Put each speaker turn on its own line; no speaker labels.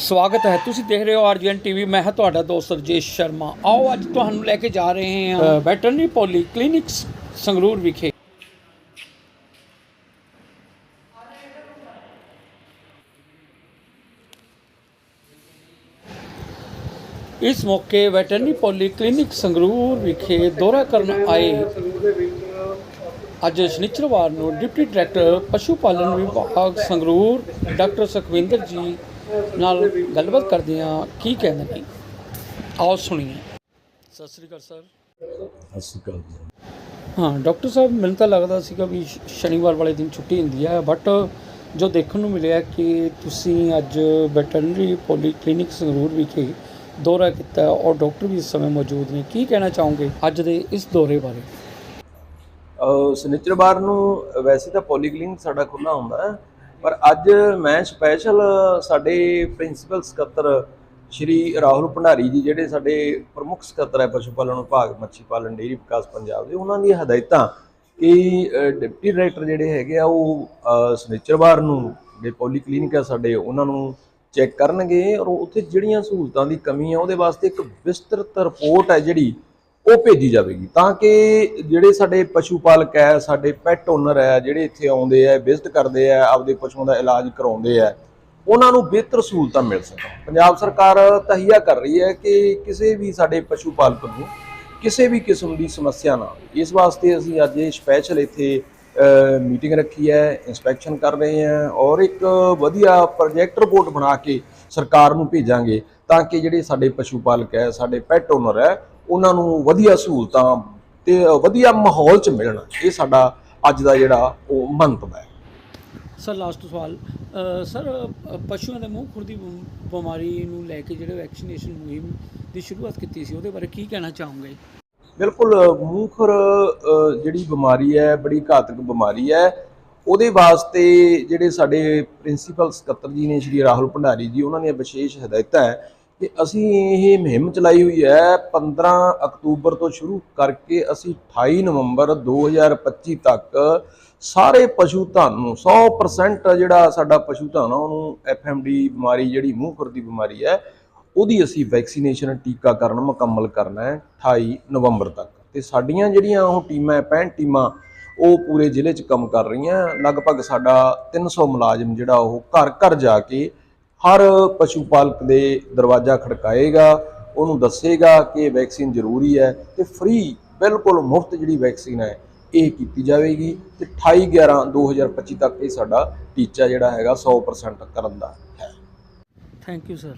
ਸਵਾਗਤ ਹੈ। ਤੁਸੀਂ ਦੇਖ ਰਹੇ ਹੋ ਆਰਜੀਐਨ ਟੀਵੀ। ਮੈਂ ਹਾਂ ਤੁਹਾਡਾ ਦੋਸਤ ਰਜੇਸ਼ ਸ਼ਰਮਾ। ਆਓ ਅੱਜ ਤੁਹਾਨੂੰ ਲੈ ਕੇ ਜਾ ਰਹੇ ਹਾਂ ਵੈਟਰਨਰੀ ਪੋਲੀ ਕਲੀਨਿਕਸ ਸੰਗਰੂਰ ਵਿਖੇ। ਇਸ ਮੌਕੇ ਵੈਟਰਨਰੀ ਪੋਲੀ ਕਲੀਨਿਕ ਸੰਗਰੂਰ ਵਿਖੇ ਦੌਰਾ ਕਰਨ ਆਏ ਅੱਜ ਸ਼ਨੀਚਰਵਾਰ ਨੂੰ ਡਿਪਟੀ ਡਾਇਰੈਕਟਰ ਪਸ਼ੂ ਪਾਲਣ ਵਿਭਾਗ ਸੰਗਰੂਰ ਡਾਕਟਰ ਸੁਖਵਿੰਦਰ ਜੀ ਨਾਲ ਗੱਲਬਾਤ ਕਰਦੇ ਹਾਂ ਕੀ ਕਹਿੰਦੇ ਨੇ? ਆਓ ਸੁਣੀਏ। ਸਤਿ ਸ੍ਰੀ ਅਕਾਲ ਸਰ।
ਸਤਿ ਸ਼੍ਰੀ ਅਕਾਲ
ਹਾਂ ਡਾਕਟਰ ਸਾਹਿਬ ਮੈਨੂੰ ਤਾਂ ਲੱਗਦਾ ਸੀਗਾ ਵੀ ਸ਼ਨੀਵਾਰ ਵਾਲੇ ਦਿਨ ਛੁੱਟੀ ਹੁੰਦੀ ਹੈ ਬਟ ਜੋ ਦੇਖਣ ਨੂੰ ਮਿਲਿਆ ਕਿ ਤੁਸੀਂ ਅੱਜ ਵੈਟਰਨਰੀ ਪੋਲੀ ਕਲੀਨਿਕ ਸੰਗਰੂਰ ਵਿਖੇ ਦੌਰਾ ਕੀਤਾ ਔਰ ਡਾਕਟਰ ਵੀ ਇਸ ਸਮੇਂ ਮੌਜੂਦ ਨੇ ਕੀ ਕਹਿਣਾ ਚਾਹੋਗੇ ਅੱਜ ਦੇ ਇਸ ਦੌਰੇ ਬਾਰੇ?
ਸ਼ਨੀਚਰਵਾਰ ਨੂੰ ਵੈਸੇ ਤਾਂ ਪੋਲੀਕਲਿਨਿਕ ਸਾਡਾ ਖੁੱਲਾ ਹੁੰਦਾ ਹੈ ਪਰ ਅੱਜ ਮੈਂ ਸਪੈਸ਼ਲ ਸਾਡੇ ਪ੍ਰਿੰਸੀਪਲ ਸਕੱਤਰ ਸ਼੍ਰੀ ਰਾਹੁਲ ਭੰਡਾਰੀ ਜੀ, ਜਿਹੜੇ ਸਾਡੇ ਪ੍ਰਮੁੱਖ ਸਕੱਤਰ ਹੈ ਪਸ਼ੂ ਪਾਲਣ ਵਿਭਾਗ ਮੱਛੀ ਪਾਲਣ ਡੇਅਰੀ ਵਿਕਾਸ ਪੰਜਾਬ ਦੇ, ਉਹਨਾਂ ਦੀਆਂ ਹਦਾਇਤਾਂ ਕਿ ਡਿਪਟੀ ਡਾਇਰੈਕਟਰ ਜਿਹੜੇ ਹੈਗੇ ਆ, ਉਹ ਸਨੇਚਰਵਾਰ ਸ਼ਨੀਚਰਵਾਰ ਨੂੰ, ਜਿਹੜੇ ਪੋਲੀਕਲਿਨਿਕ ਆ ਸਾਡੇ, ਉਹਨਾਂ ਨੂੰ ਚੈੱਕ ਕਰਨਗੇ ਔਰ ਉੱਥੇ ਜਿਹੜੀਆਂ ਸਹੂਲਤਾਂ ਦੀ ਕਮੀ ਆ, ਉਹਦੇ ਵਾਸਤੇ ਇੱਕ ਵਿਸਤ੍ਰਿਤ ਰਿਪੋਰਟ ਹੈ ਜਿਹੜੀ ਉਹ ਭੇਜੀ ਜਾਵੇਗੀ। ਤਾਂ ਕਿ ਜਿਹੜੇ ਸਾਡੇ ਪਸ਼ੂ ਪਾਲਕ ਹੈ, ਸਾਡੇ ਪੈਟ ਓਨਰ ਹੈ, ਜਿਹੜੇ ਇੱਥੇ ਆਉਂਦੇ ਆ ਵਿਜ਼ਿਟ ਕਰਦੇ ਆ ਆਪਦੇ ਪਸ਼ੂਆਂ ਦਾ ਇਲਾਜ ਕਰਾਉਂਦੇ ਆ ਉਹਨਾਂ ਨੂੰ ਬਿਹਤਰ ਸਹੂਲਤਾਂ ਮਿਲ ਸਕਣ। ਪੰਜਾਬ ਸਰਕਾਰ ਤਹੀਆ ਕਰ ਰਹੀ ਹੈ ਕਿ ਕਿਸੇ ਵੀ ਸਾਡੇ ਪਸ਼ੂ ਪਾਲਕ ਨੂੰ ਕਿਸੇ ਵੀ ਕਿਸਮ ਦੀ ਸਮੱਸਿਆ ਨਾ ਇਸ ਵਾਸਤੇ ਅਸੀਂ ਅੱਜ ਇਹ ਸਪੈਸ਼ਲ ਇੱਥੇ ਮੀਟਿੰਗ ਰੱਖੀ ਹੈ ਇਨਸਪੈਕਸ਼ਨ ਕਰ ਰਹੇ ਹਾਂ ਔਰ ਇੱਕ ਵਧੀਆ ਪ੍ਰੋਜੈਕਟ ਰਿਪੋਰਟ ਬਣਾ ਕੇ ਸਰਕਾਰ ਨੂੰ ਭੇਜਾਂਗੇ ਤਾਂ ਕਿ ਜਿਹੜੇ ਸਾਡੇ ਪਸ਼ੂ ਪਾਲਕ ਹੈ, ਸਾਡੇ ਪੈਟ ਓਨਰ ਹੈ ਉਹਨਾਂ ਨੂੰ ਵਧੀਆ ਸਹੂਲਤਾਂ ਤੇ ਵਧੀਆ ਮਾਹੌਲ 'ਚ ਮਿਲਣ ਇਹ ਸਾਡਾ ਅੱਜ ਦਾ ਜਿਹੜਾ ਉਹ ਮੰਤਵ ਹੈ।
ਸਰ ਲਾਸਟ ਸਵਾਲ। ਸਰ ਪਸ਼ੂਆਂ ਦੇ ਮੂੰਹ ਖੁਰ ਦੀ ਬਿਮ- ਬਿਮਾਰੀ ਨੂੰ ਲੈ ਕੇ ਜਿਹੜੇ ਵੈਕਸੀਨੇਸ਼ਨ ਮੁਹਿੰਮ ਦੀ ਸ਼ੁਰੂਆਤ ਕੀਤੀ ਸੀ ਉਹਦੇ ਬਾਰੇ ਕੀ ਕਹਿਣਾ ਚਾਹੋਗੇ?
ਬਿਲਕੁਲ ਮੂੰਹ ਖੁਰ ਜਿਹੜੀ ਬਿਮਾਰੀ ਹੈ ਬੜੀ ਘਾਤਕ ਬਿਮਾਰੀ ਹੈ ਉਹਦੇ ਵਾਸਤੇ ਜਿਹੜੇ ਸਾਡੇ ਪ੍ਰਿੰਸੀਪਲ ਸਕੱਤਰ ਜੀ ਨੇ ਸ਼੍ਰੀ ਰਾਹੁਲ ਭੰਡਾਰੀ ਜੀ ਉਹਨਾਂ ਦੀਆਂ ਵਿਸ਼ੇਸ਼ ਹਦਾਇਤਾਂ ਹੈ ਕਿ ਅਸੀਂ ਇਹ ਮੁਹਿੰਮ ਚਲਾਈ ਹੋਈ ਹੈ 15 ਅਕਤੂਬਰ ਤੋਂ ਸ਼ੁਰੂ ਕਰਕੇ ਅਸੀਂ 28 ਨਵੰਬਰ 2025 ਤੱਕ ਸਾਰੇ ਪਸ਼ੂ ਧਨ ਨੂੰ 100% ਜਿਹੜਾ ਸਾਡਾ ਪਸ਼ੂ ਧਨ ਆ ਉਹਨੂੰ ਐਫਐਮਡੀ ਬਿਮਾਰੀ ਜਿਹੜੀ ਮੂੰਹ ਖੁਰ ਦੀ ਬਿਮਾਰੀ ਹੈ ਉਹਦੀ ਅਸੀਂ ਵੈਕਸੀਨੇਸ਼ਨ ਟੀਕਾਕਰਨ ਮੁਕੰਮਲ ਕਰਨਾ ਹੈ 28 ਨਵੰਬਰ ਤੱਕ। ਤੇ ਸਾਡੀਆਂ ਜਿਹੜੀਆਂ ਉਹ ਟੀਮਾਂ ਹੈ, 65 ਟੀਮਾਂ ਉਹ ਪੂਰੇ ਜ਼ਿਲ੍ਹੇ 'ਚ ਕੰਮ ਕਰ ਰਹੀਆਂ। ਲਗਭਗ ਸਾਡਾ 300 ਮੁਲਾਜ਼ਮ ਜਿਹੜਾ ਉਹ ਘਰ ਘਰ ਜਾ ਕੇ ਹਰ ਪਸ਼ੂ ਪਾਲਕ ਦੇ ਦਰਵਾਜ਼ਾ ਖੜਕਾਏਗਾ, ਉਹਨੂੰ ਦੱਸੇਗਾ ਕਿ ਵੈਕਸੀਨ ਜ਼ਰੂਰੀ ਹੈ ਤੇ ਫ੍ਰੀ ਬਿਲਕੁਲ ਮੁਫਤ ਜਿਹੜੀ ਵੈਕਸੀਨ ਹੈ, ਇਹ ਕੀਤੀ ਜਾਵੇਗੀ ਤੇ 28 11 2025 ਤੱਕ ਇਹ ਸਾਡਾ ਟੀਚਾ ਜਿਹੜਾ ਹੈਗਾ 100% ਕਰਨ ਦਾ ਹੈ।
Thank you sir